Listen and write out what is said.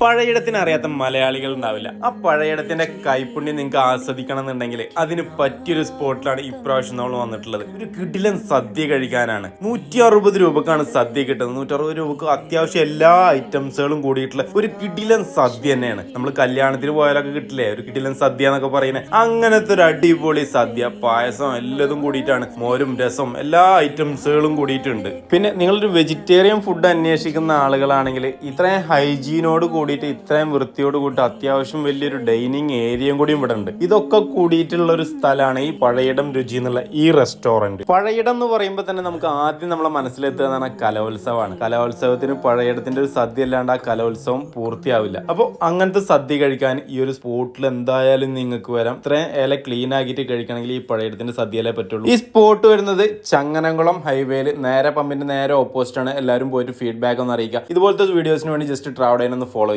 പഴയിടത്തിന് അറിയാത്ത മലയാളികൾ ഉണ്ടാവില്ല ആ പഴയിടത്തിന്റെ കൈപ്പുണ്യം നിങ്ങൾക്ക് ആസ്വദിക്കണം എന്നുണ്ടെങ്കിൽ അതിന് പറ്റിയൊരു സ്പോട്ടിലാണ് ഇപ്രാവശ്യം നമ്മൾ വന്നിട്ടുള്ളത്. ഒരു കിടിലൻ സദ്യ കഴിക്കാനാണ്. നൂറ്റി അറുപത് രൂപക്കാണ് സദ്യ കിട്ടുന്നത്. നൂറ്റി അറുപത് രൂപക്ക് അത്യാവശ്യം എല്ലാ ഐറ്റംസുകളും കൂടിയിട്ടുള്ള ഒരു കിടിലൻ സദ്യ തന്നെയാണ്. നമ്മൾ കല്യാണത്തിന് പോയാലൊക്കെ കിട്ടില്ലേ? ഒരു കിടിലൻ സദ്യ എന്നൊക്കെ പറയുന്നത് അങ്ങനത്തെ ഒരു അടിപൊളി സദ്യ. പായസം എല്ലാതും കൂടിയിട്ടാണ്. മോരും രസം എല്ലാ ഐറ്റംസുകളും കൂടിയിട്ടുണ്ട്. പിന്നെ നിങ്ങളൊരു വെജിറ്റേറിയൻ ഫുഡ് അന്വേഷിക്കുന്ന ആളുകളാണെങ്കിൽ ഇത്രയും ഹൈജീനോട് കൂടിയിട്ട് ഇത്രയും വൃത്തിയോട് കൂടിയിട്ട് അത്യാവശ്യം വലിയൊരു ഡൈനിങ് ഏരിയയും കൂടിയും ഇവിടെ ഉണ്ട്. ഇതൊക്കെ കൂടിയിട്ടുള്ള ഒരു സ്ഥലമാണ് ഈ പഴയിടം രുചി എന്നുള്ള ഈ റെസ്റ്റോറന്റ് പഴയിടം എന്ന് പറയുമ്പോൾ തന്നെ നമുക്ക് ആദ്യം നമ്മളെ മനസ്സിലെത്തുന്നതാണ് കലോത്സവമാണ്. കലോത്സവത്തിന് പഴയിടത്തിന്റെ ഒരു സദ്യ അല്ലാണ്ട് ആ കലോത്സവം പൂർത്തിയാവില്ല. അപ്പോൾ അങ്ങനത്തെ സദ്യ കഴിക്കാൻ ഈ ഒരു സ്പോട്ടിൽ എന്തായാലും നിങ്ങൾക്ക് വരാം. ഇത്രയും ഇല ക്ലീൻ ആക്കിയിട്ട് കഴിക്കണമെങ്കിൽ ഈ പഴയിടത്തിന്റെ സദ്യയിലേ പറ്റുള്ളൂ. ഈ സ്പോട്ട് വരുന്നത് ചങ്ങനംകുളം ഹൈവേയിൽ നേരെ പമ്പിന്റെ നേരെ ഓപ്പോസിറ്റ് ആണ്. എല്ലാവരും പോയിട്ട് ഫീഡ്ബാക്ക് ഒന്ന് അറിയിക്കുക. ഇതുപോലത്തെ വീഡിയോസിന് വേണ്ടി ജസ്റ്റ് ട്രാവൽ ചെയ്യാനൊന്ന് ഫോളോ